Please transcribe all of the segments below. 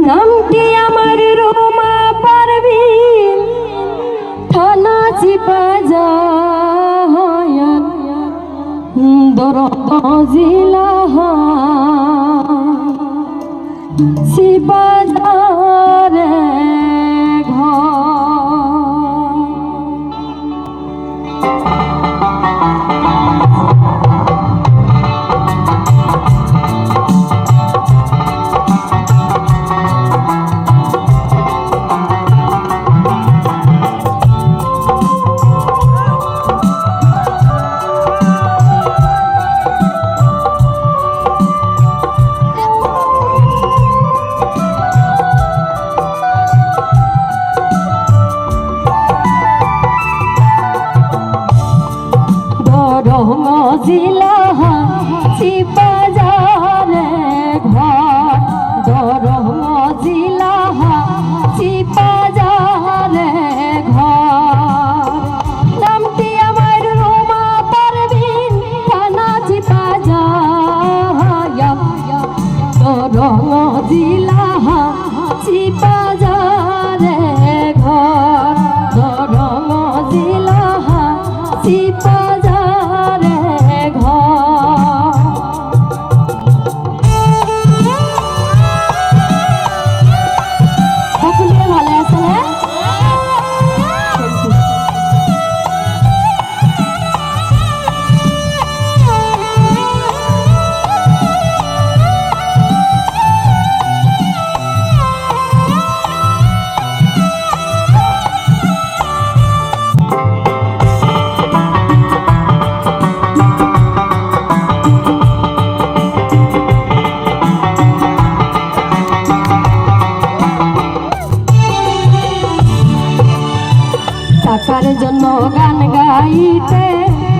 নামটি আমার রোমা পারবি থানা চিপাজা দরদ জিলা শিবাজারে দরম জিলা চিপাজারে ঘর দরম জিলা চিপাজারে ঘর। নামটি আমার রোমা পারবিন থানা চিপাজায়া দরম জিলা চিপাজারে ঘর দরম জিলা চিপাজারে টাকার জন্য গান গাইতে,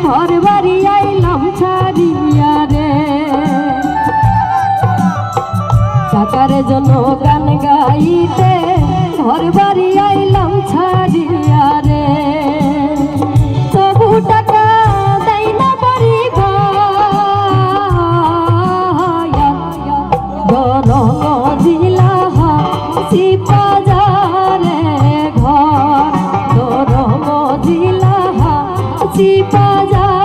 ঘর বাড়ি আইলাম ছাড়িয়া রে। টাকার জন্য গান গাইতে, ঘর বাড়ি আইলাম ছাড়িয়া রে। চিপাজারে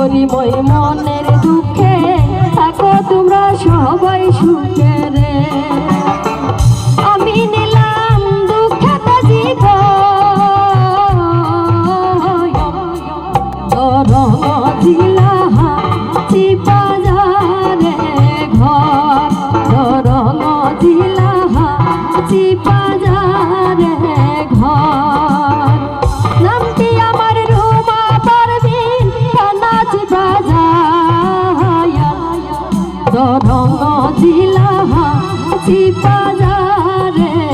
মই মনের দুঃখে, থাকো তোমরা সবাই সুখে রে। আমি নিলাম দুঃখের জীবন। ঘর। দরং জিলা চিপাজারে জিলা চিপাজারে ঘর দরং জিলা চিপাজারে